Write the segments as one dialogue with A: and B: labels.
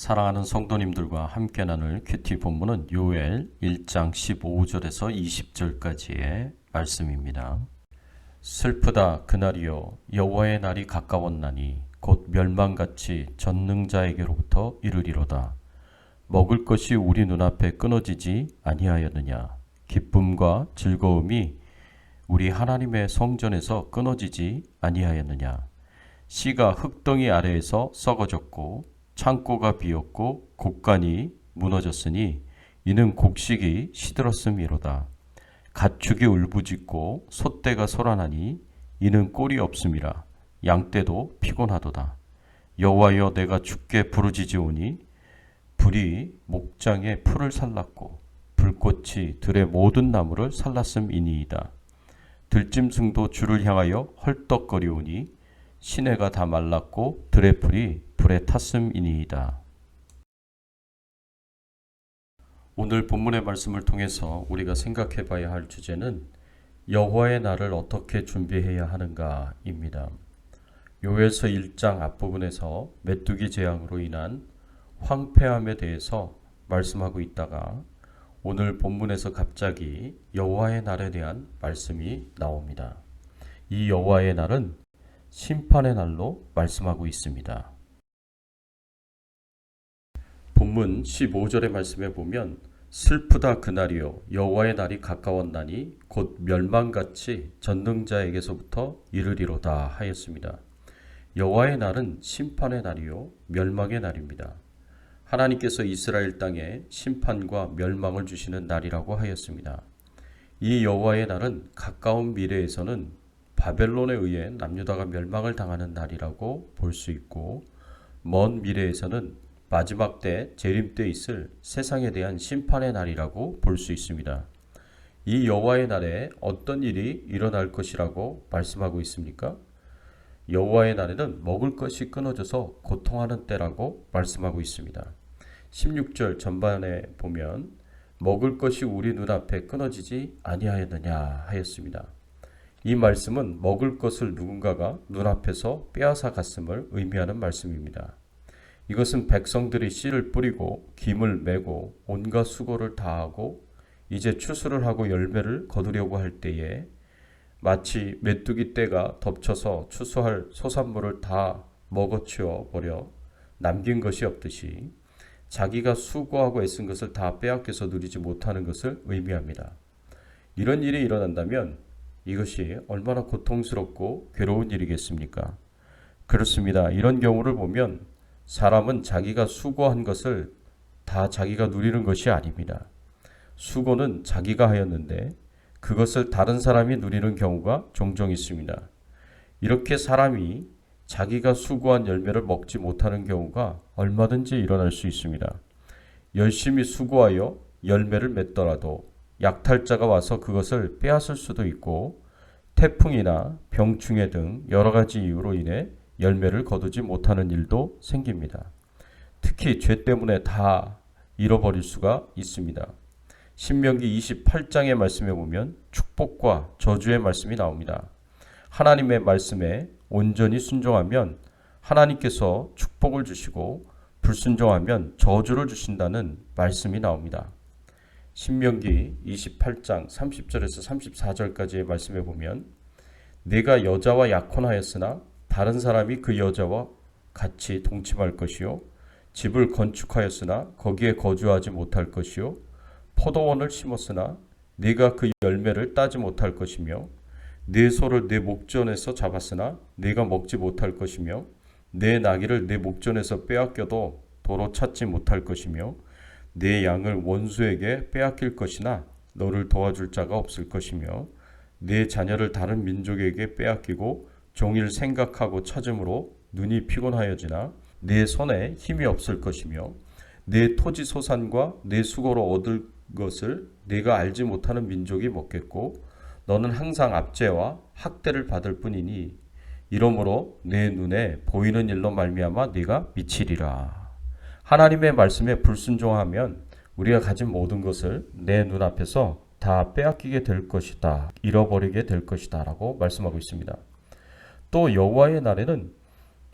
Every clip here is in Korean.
A: 사랑하는 성도님들과 함께 나눌 큐티 본문은 요엘 1장 15절에서 20절까지의 말씀입니다. 슬프다 그날이요 여호와의 날이 가까웠나니 곧 멸망같이 전능자에게로부터 이르리로다. 먹을 것이 우리 눈앞에 끊어지지 아니하였느냐 기쁨과 즐거움이 우리 하나님의 성전에서 끊어지지 아니하였느냐 씨가 흙덩이 아래에서 썩어졌고 창고가 비었고 곡간이 무너졌으니 이는 곡식이 시들었음이로다. 가축이 울부짖고 소떼가 소란하니 이는 꼴이 없음이라. 양떼도 피곤하도다. 여호와여 내가 죽게 부르짖으오니 불이 목장에 풀을 살랐고 불꽃이 들의 모든 나무를 살랐음이니이다. 들짐승도 주를 향하여 헐떡거리오니 시내가 다 말랐고 들의 풀이 불에 탔음이니이다. 오늘 본문의 말씀을 통해서 우리가 생각해 봐야 할 주제는 여호와의 날을 어떻게 준비해야 하는가입니다. 요엘서 1장 앞부분에서 메뚜기 재앙으로 인한 황폐함에 대해서 말씀하고 있다가 오늘 본문에서 갑자기 여호와의 날에 대한 말씀이 나옵니다. 이 여호와의 날은 심판의 날로 말씀하고 있습니다. 본문 15절의 말씀에 보면 슬프다 그날이요 여호와의 날이 가까웠나니 곧 멸망같이 전능자에게서부터 이르리로다 하였습니다. 여호와의 날은 심판의 날이요 멸망의 날입니다. 하나님께서 이스라엘 땅에 심판과 멸망을 주시는 날이라고 하였습니다. 이 여호와의 날은 가까운 미래에서는 바벨론에 의해 남유다가 멸망을 당하는 날이라고 볼 수 있고 먼 미래에서는 마지막 때 재림 때 있을 세상에 대한 심판의 날이라고 볼 수 있습니다. 이 여호와의 날에 어떤 일이 일어날 것이라고 말씀하고 있습니까? 여호와의 날에는 먹을 것이 끊어져서 고통하는 때라고 말씀하고 있습니다. 16절 전반에 보면 먹을 것이 우리 눈앞에 끊어지지 아니하였느냐 하였습니다. 이 말씀은 먹을 것을 누군가가 눈앞에서 빼앗아 갔음을 의미하는 말씀입니다. 이것은 백성들이 씨를 뿌리고 김을 메고 온갖 수고를 다하고 이제 추수를 하고 열매를 거두려고 할 때에 마치 메뚜기 떼가 덮쳐서 추수할 소산물을 다 먹어치워 버려 남긴 것이 없듯이 자기가 수고하고 애쓴 것을 다 빼앗겨서 누리지 못하는 것을 의미합니다. 이런 일이 일어난다면 이것이 얼마나 고통스럽고 괴로운 일이겠습니까? 그렇습니다. 이런 경우를 보면 사람은 자기가 수고한 것을 다 자기가 누리는 것이 아닙니다. 수고는 자기가 하였는데 그것을 다른 사람이 누리는 경우가 종종 있습니다. 이렇게 사람이 자기가 수고한 열매를 먹지 못하는 경우가 얼마든지 일어날 수 있습니다. 열심히 수고하여 열매를 맺더라도 약탈자가 와서 그것을 빼앗을 수도 있고 태풍이나 병충해 등 여러 가지 이유로 인해 열매를 거두지 못하는 일도 생깁니다. 특히 죄 때문에 다 잃어버릴 수가 있습니다. 신명기 28장의 말씀에 보면 축복과 저주의 말씀이 나옵니다. 하나님의 말씀에 온전히 순종하면 하나님께서 축복을 주시고 불순종하면 저주를 주신다는 말씀이 나옵니다. 신명기 28장 30절에서 34절까지의 말씀에 보면 내가 여자와 약혼하였으나 다른 사람이 그 여자와 같이 동침할 것이요 집을 건축하였으나 거기에 거주하지 못할 것이요 포도원을 심었으나 네가 그 열매를 따지 못할 것이며 내 소를 내 목전에서 잡았으나 네가 먹지 못할 것이며 내 나귀를 내 목전에서 빼앗겨도 도로 찾지 못할 것이며 내 양을 원수에게 빼앗길 것이나 너를 도와줄 자가 없을 것이며 내 자녀를 다른 민족에게 빼앗기고 종일 생각하고 찾음으로 눈이 피곤하여지나 내 손에 힘이 없을 것이며 내 토지 소산과 내 수고로 얻을 것을 내가 알지 못하는 민족이 먹겠고 너는 항상 압제와 학대를 받을 뿐이니 이러므로 내 눈에 보이는 일로 말미암아 네가 미치리라. 하나님의 말씀에 불순종하면 우리가 가진 모든 것을 내 눈앞에서 다 빼앗기게 될 것이다. 잃어버리게 될 것이다라고 말씀하고 있습니다. 또 여호와의 날에는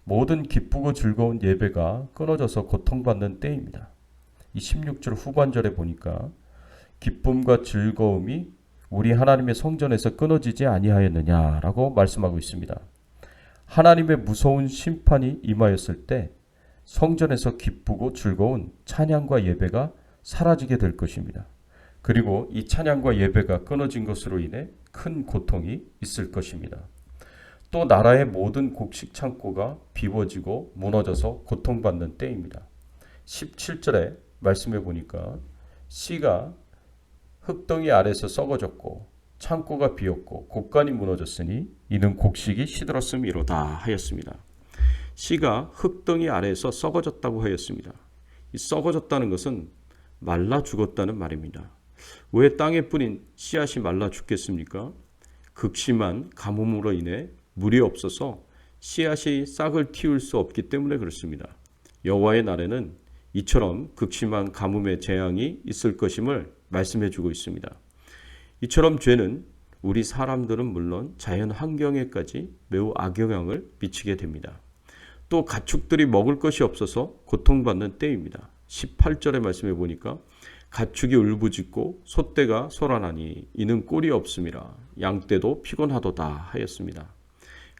A: 모든 기쁘고 즐거운 예배가 끊어져서 고통받는 때입니다. 이 16절 후반절에 보니까 기쁨과 즐거움이 우리 하나님의 성전에서 끊어지지 아니하였느냐라고 말씀하고 있습니다. 하나님의 무서운 심판이 임하였을 때 성전에서 기쁘고 즐거운 찬양과 예배가 사라지게 될 것입니다. 그리고 이 찬양과 예배가 끊어진 것으로 인해 큰 고통이 있을 것입니다. 또 나라의 모든 곡식 창고가 비워지고 무너져서 고통받는 때입니다. 17절에 말씀해 보니까 씨가 흙덩이 아래서 썩어졌고 창고가 비었고 곡간이 무너졌으니 이는 곡식이 시들었음이로다 하였습니다. 씨가 흙덩이 아래에서 썩어졌다고 하였습니다. 이 썩어졌다는 것은 말라 죽었다는 말입니다. 왜 땅에 뿌린 씨앗이 말라 죽겠습니까? 극심한 가뭄으로 인해 물이 없어서 씨앗이 싹을 틔울 수 없기 때문에 그렇습니다. 여호와의 날에는 이처럼 극심한 가뭄의 재앙이 있을 것임을 말씀해 주고 있습니다. 이처럼 죄는 우리 사람들은 물론 자연 환경에까지 매우 악영향을 미치게 됩니다. 또 가축들이 먹을 것이 없어서 고통받는 때입니다. 18절의 말씀해 보니까 가축이 울부짖고 소떼가 소란하니 이는 꼴이 없음이라 양떼도 피곤하도다 하였습니다.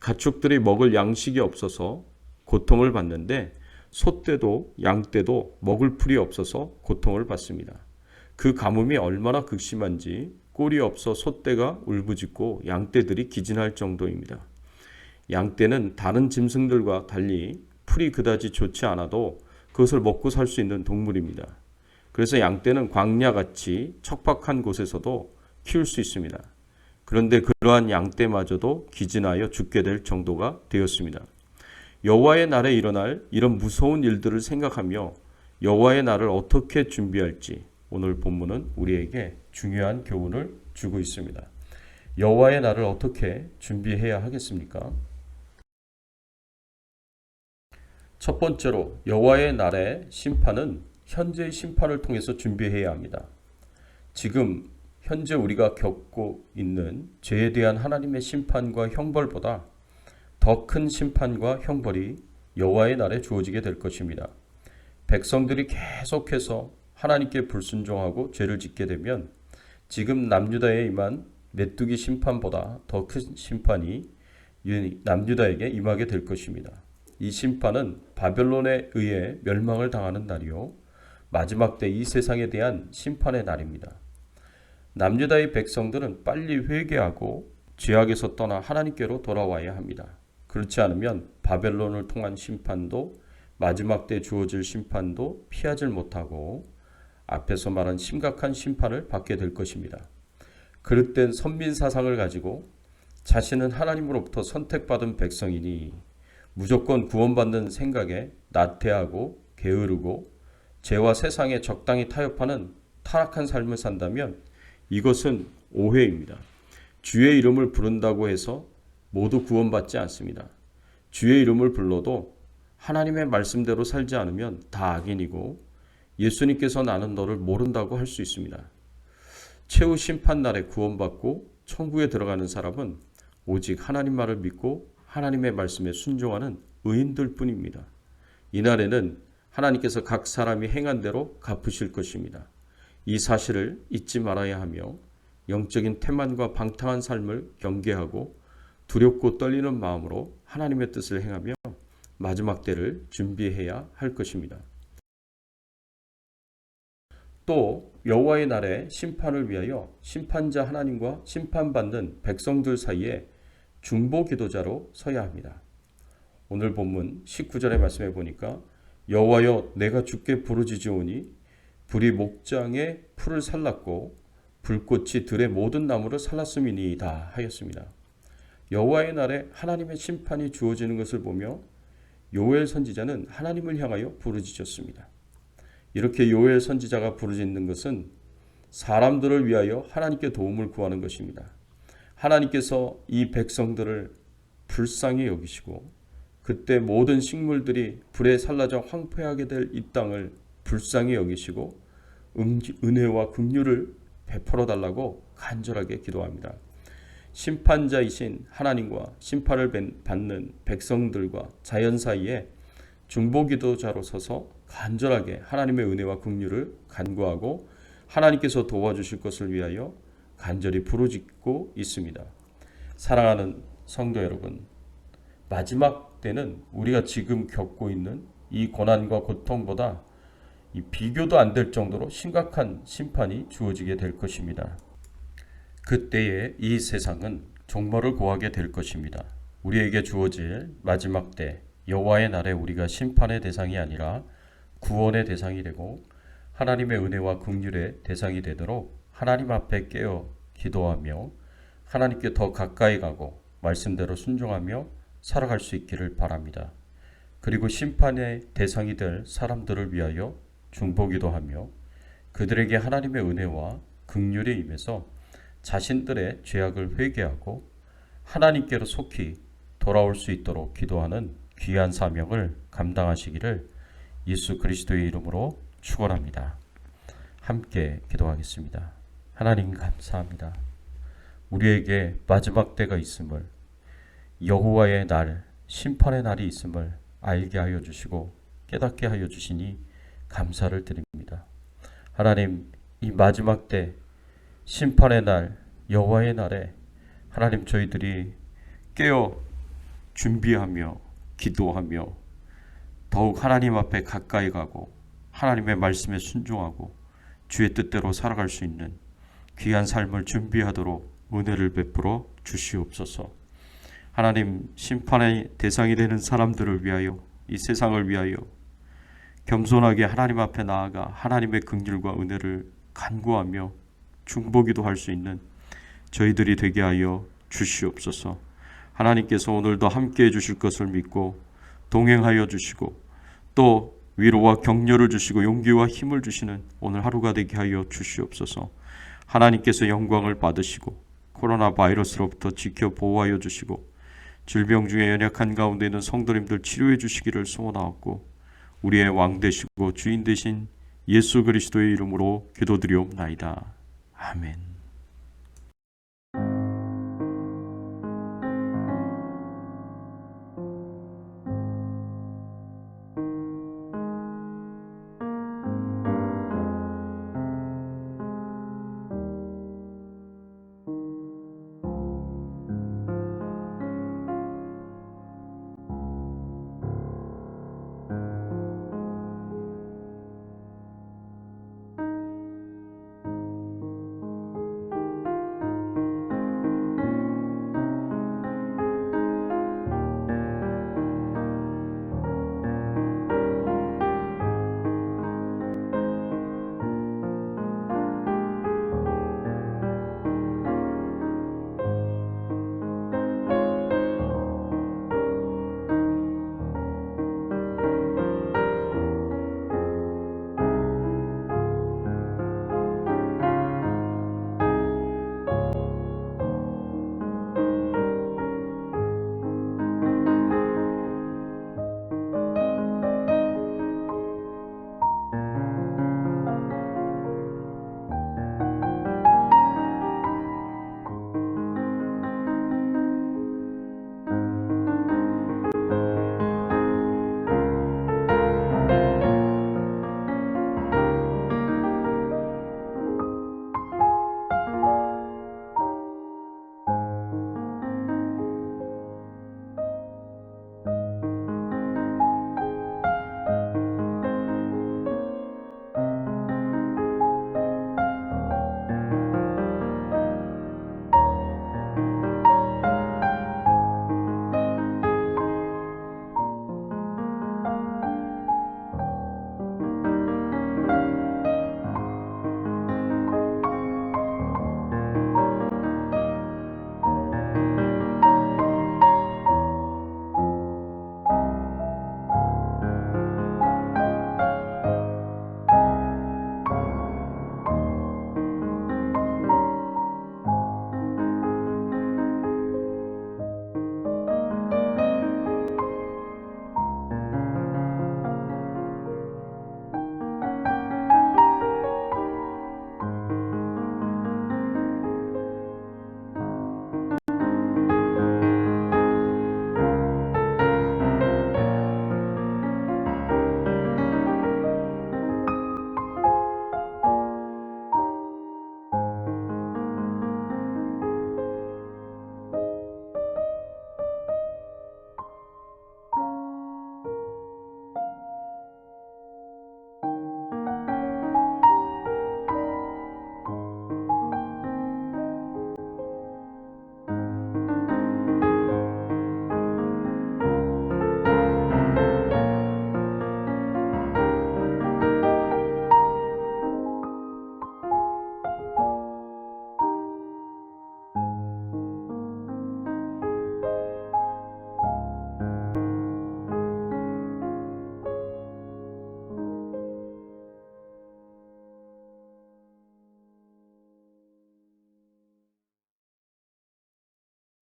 A: 가축들이 먹을 양식이 없어서 고통을 받는데 소떼도 양떼도 먹을 풀이 없어서 고통을 받습니다. 그 가뭄이 얼마나 극심한지 꼴이 없어 소떼가 울부짖고 양떼들이 기진할 정도입니다. 양떼는 다른 짐승들과 달리 풀이 그다지 좋지 않아도 그것을 먹고 살 수 있는 동물입니다. 그래서 양떼는 광야같이 척박한 곳에서도 키울 수 있습니다. 그런데 그러한 양떼마저도 기진하여 죽게 될 정도가 되었습니다. 여호와의 날에 일어날 이런 무서운 일들을 생각하며 여호와의 날을 어떻게 준비할지 오늘 본문은 우리에게 중요한 교훈을 주고 있습니다. 여호와의 날을 어떻게 준비해야 하겠습니까? 첫 번째로 여호와의 날의 심판은 현재의 심판을 통해서 준비해야 합니다. 지금 현재 우리가 겪고 있는 죄에 대한 하나님의 심판과 형벌보다 더 큰 심판과 형벌이 여호와의 날에 주어지게 될 것입니다. 백성들이 계속해서 하나님께 불순종하고 죄를 짓게 되면 지금 남유다에 임한 메뚜기 심판보다 더 큰 심판이 남유다에게 임하게 될 것입니다. 이 심판은 바벨론에 의해 멸망을 당하는 날이요 마지막 때 이 세상에 대한 심판의 날입니다. 남유다의 백성들은 빨리 회개하고 죄악에서 떠나 하나님께로 돌아와야 합니다. 그렇지 않으면 바벨론을 통한 심판도 마지막 때 주어질 심판도 피하지 못하고 앞에서 말한 심각한 심판을 받게 될 것입니다. 그릇된 선민 사상을 가지고 자신은 하나님으로부터 선택받은 백성이니 무조건 구원받는 생각에 나태하고 게으르고 죄와 세상에 적당히 타협하는 타락한 삶을 산다면 이것은 오해입니다. 주의 이름을 부른다고 해서 모두 구원받지 않습니다. 주의 이름을 불러도 하나님의 말씀대로 살지 않으면 다 악인이고 예수님께서 나는 너를 모른다고 할 수 있습니다. 최후 심판 날에 구원받고 천국에 들어가는 사람은 오직 하나님 말을 믿고 하나님의 말씀에 순종하는 의인들 뿐입니다. 이날에는 하나님께서 각 사람이 행한 대로 갚으실 것입니다. 이 사실을 잊지 말아야 하며 영적인 태만과 방탕한 삶을 경계하고 두렵고 떨리는 마음으로 하나님의 뜻을 행하며 마지막 때를 준비해야 할 것입니다. 또 여호와의 날에 심판을 위하여 심판자 하나님과 심판받는 백성들 사이에 중보 기도자로 서야 합니다. 오늘 본문 19절의 말씀에 보니까 여호와여 내가 주께 부르짖으오니 불이 목장에 풀을 살랐고 불꽃이 들의 모든 나무를 살랐음이니이다 하였습니다. 여호와의 날에 하나님의 심판이 주어지는 것을 보며 요엘 선지자는 하나님을 향하여 부르짖었습니다. 이렇게 요엘 선지자가 부르짖는 것은 사람들을 위하여 하나님께 도움을 구하는 것입니다. 하나님께서 이 백성들을 불쌍히 여기시고 그때 모든 식물들이 불에 살라져 황폐하게 될 이 땅을 불쌍히 여기시고 은혜와 긍휼을 베풀어 달라고 간절하게 기도합니다. 심판자이신 하나님과 심판을 벤- 받는 백성들과 자연 사이에 중보기도자로 서서 간절하게 하나님의 은혜와 긍휼을 간구하고 하나님께서 도와주실 것을 위하여 간절히 부르짖고 있습니다. 사랑하는 성도 여러분, 마지막 때는 우리가 지금 겪고 있는 이 고난과 고통보다 이 비교도 안 될 정도로 심각한 심판이 주어지게 될 것입니다. 그때에 이 세상은 종말을 고하게 될 것입니다. 우리에게 주어질 마지막 때 여호와의 날에 우리가 심판의 대상이 아니라 구원의 대상이 되고 하나님의 은혜와 긍휼의 대상이 되도록 하나님 앞에 깨어 기도하며 하나님께 더 가까이 가고 말씀대로 순종하며 살아갈 수 있기를 바랍니다. 그리고 심판의 대상이 될 사람들을 위하여 중보기도 하며 그들에게 하나님의 은혜와 긍휼이 임해서 자신들의 죄악을 회개하고 하나님께로 속히 돌아올 수 있도록 기도하는 귀한 사명을 감당하시기를 예수 그리스도의 이름으로 축원합니다. 함께 기도하겠습니다. 하나님 감사합니다. 우리에게 마지막 때가 있음을 여호와의 날 심판의 날이 있음을 알게 하여 주시고 깨닫게 하여 주시니 감사를 드립니다. 하나님 이 마지막 때 심판의 날 여호와의 날에 하나님 저희들이 깨어 준비하며 기도하며 더욱 하나님 앞에 가까이 가고 하나님의 말씀에 순종하고 주의 뜻대로 살아갈 수 있는 귀한 삶을 준비하도록 은혜를 베풀어 주시옵소서. 하나님 심판의 대상이 되는 사람들을 위하여 이 세상을 위하여 겸손하게 하나님 앞에 나아가 하나님의 긍휼과 은혜를 간구하며 중보기도 할 수 있는 저희들이 되게 하여 주시옵소서. 하나님께서 오늘도 함께 해 주실 것을 믿고 동행하여 주시고 또 위로와 격려를 주시고 용기와 힘을 주시는 오늘 하루가 되게 하여 주시옵소서. 하나님께서 영광을 받으시고 코로나 바이러스로부터 지켜 보호하여 주시고 질병 중에 연약한 가운데 있는 성도님들 치료해 주시기를 소원하옵고 우리의 왕 되시고 주인 되신 예수 그리스도의 이름으로 기도드리옵나이다. 아멘.